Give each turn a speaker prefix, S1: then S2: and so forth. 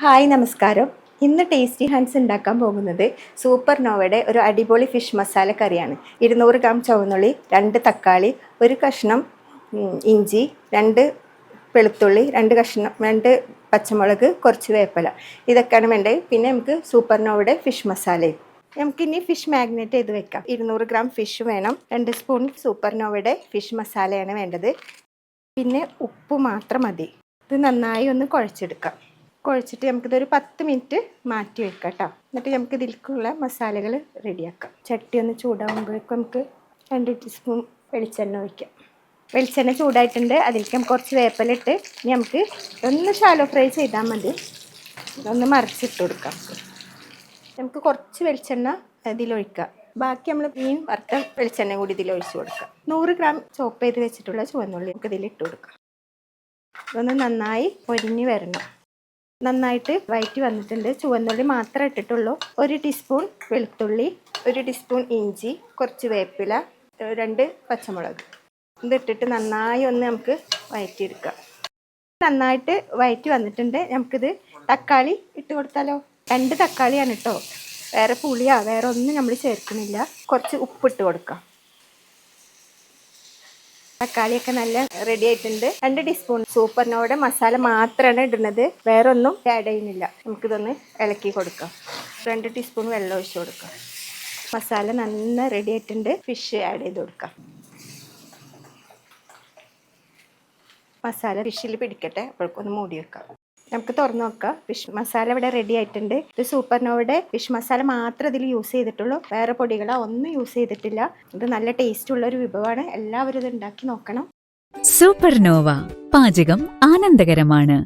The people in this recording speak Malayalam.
S1: ഹായ് നമസ്കാരം. ഇന്ന് ടേസ്റ്റി ഹാൻഡ്സ് ഉണ്ടാക്കാൻ പോകുന്നത് സൂപ്പർ നോവയുടെ ഒരു അടിപൊളി ഫിഷ് മസാല കറിയാണ്. ഇരുന്നൂറ് ഗ്രാം ചുവന്നുള്ളി രണ്ട് തക്കാളി ഒരു കഷ്ണം ഇഞ്ചി രണ്ട് വെളുത്തുള്ളി രണ്ട് കഷ്ണം രണ്ട് പച്ചമുളക് കുറച്ച് വേപ്പില. ഇതൊക്കെയാണ് വേണ്ടത്. പിന്നെ നമുക്ക് സൂപ്പർ നോവയുടെ ഫിഷ് മസാലയും നമുക്കിനി ഫിഷ് മാഗ്നേറ്റ് ചെയ്ത് വെക്കാം. ഇരുന്നൂറ് ഗ്രാം ഫിഷ് വേണം. രണ്ട് സ്പൂൺ സൂപ്പർ നോവയുടെ ഫിഷ് മസാലയാണ് വേണ്ടത്. പിന്നെ ഉപ്പ് മാത്രം മതി. ഇത് നന്നായി ഒന്ന് കുഴച്ചെടുക്കാം. കുഴച്ചിട്ട് നമുക്കിതൊരു പത്ത് മിനിറ്റ് മാറ്റി വെക്കാം കേട്ടോ എന്നിട്ട് നമുക്ക് ഇതിലേക്കുള്ള മസാലകൾ റെഡിയാക്കാം. ചട്ടി ഒന്ന് ചൂടാകുമ്പോഴേക്കും നമുക്ക് രണ്ട് ടീസ്പൂൺ വെളിച്ചെണ്ണ ഒഴിക്കാം. വെളിച്ചെണ്ണ ചൂടായിട്ടുണ്ട്. അതിലേക്ക് നമുക്ക് കുറച്ച് വേപ്പലിട്ട് ഇനി നമുക്ക് ഒന്ന് ഷാലോ ഫ്രൈ ചെയ്താൽ മതി. ഇതൊന്ന് മറിച്ചിട്ട് കൊടുക്കാം. നമുക്ക് കുറച്ച് വെളിച്ചെണ്ണ ഇതിലൊഴിക്കാം ബാക്കി നമ്മൾ മീൻ വറുത്ത വെളിച്ചെണ്ണ കൂടി ഇതിൽ ഒഴിച്ചു കൊടുക്കാം. നൂറ് ഗ്രാം ചോപ്പ് ചെയ്ത് വെച്ചിട്ടുള്ള ചുവന്നുള്ളി നമുക്ക് ഇതിൽ ഇട്ട് കൊടുക്കാം. ഇതൊന്ന് നന്നായി പൊരിഞ്ഞ് വരണം. നന്നായിട്ട് വയറ്റി വന്നിട്ടുണ്ട്. ചുവന്നുള്ളി മാത്രമേ ഇട്ടിട്ടുള്ളൂ. ഒരു ടീസ്പൂൺ വെളുത്തുള്ളി ഒരു ടീസ്പൂൺ ഇഞ്ചി കുറച്ച് വേപ്പില രണ്ട് പച്ചമുളക്. ഇതിട്ടിട്ട് നന്നായി ഒന്ന് നമുക്ക് വയറ്റിയെടുക്കാം. നന്നായിട്ട് വയറ്റി വന്നിട്ടുണ്ട്. നമുക്കിത് തക്കാളി ഇട്ട് കൊടുത്താലോ? രണ്ട് തക്കാളിയാണ് കേട്ടോ. വേറെ പുളിയാ വേറെ ഒന്നും നമ്മൾ ചേർക്കുന്നില്ല. കുറച്ച് ഉപ്പിട്ട് കൊടുക്കാം. തക്കാളിയൊക്കെ നല്ല റെഡി ആയിട്ടുണ്ട്. രണ്ട് ടീസ്പൂൺ സൂപ്പറിനോടെ മസാല മാത്രമാണ് ഇടുന്നത്. വേറെ ഒന്നും ആഡ് ചെയ്യുന്നില്ല. നമുക്കിതൊന്ന് ഇളക്കി കൊടുക്കാം. രണ്ട് ടീസ്പൂൺ വെള്ളം ഒഴിച്ച് കൊടുക്കാം. മസാല നന്ന റെഡി ആയിട്ടുണ്ട്. ഫിഷ് ആഡ് ചെയ്ത് കൊടുക്കാം. മസാല ഫിഷിൽ പിടിക്കട്ടെ. അപ്പോഴേക്കൊന്ന് മൂടി വെക്കാം. നമുക്ക് തുറന്നു നോക്കാം. ഫിഷ് മസാല ഇവിടെ റെഡി ആയിട്ടുണ്ട്. ഇത് സൂപ്പർനോവയുടെ ഫിഷ് മസാല മാത്രം ഇതിൽ യൂസ് ചെയ്തിട്ടുള്ളൂ. വേറെ പൊടികളോ ഒന്നും യൂസ് ചെയ്തിട്ടില്ല. ഇത് നല്ല ടേസ്റ്റ് ഉള്ള ഒരു വിഭവമാണ്. എല്ലാവരും ഇത് ഉണ്ടാക്കി നോക്കണം.
S2: സൂപ്പർനോവ പാചകം ആനന്ദകരമാണ്.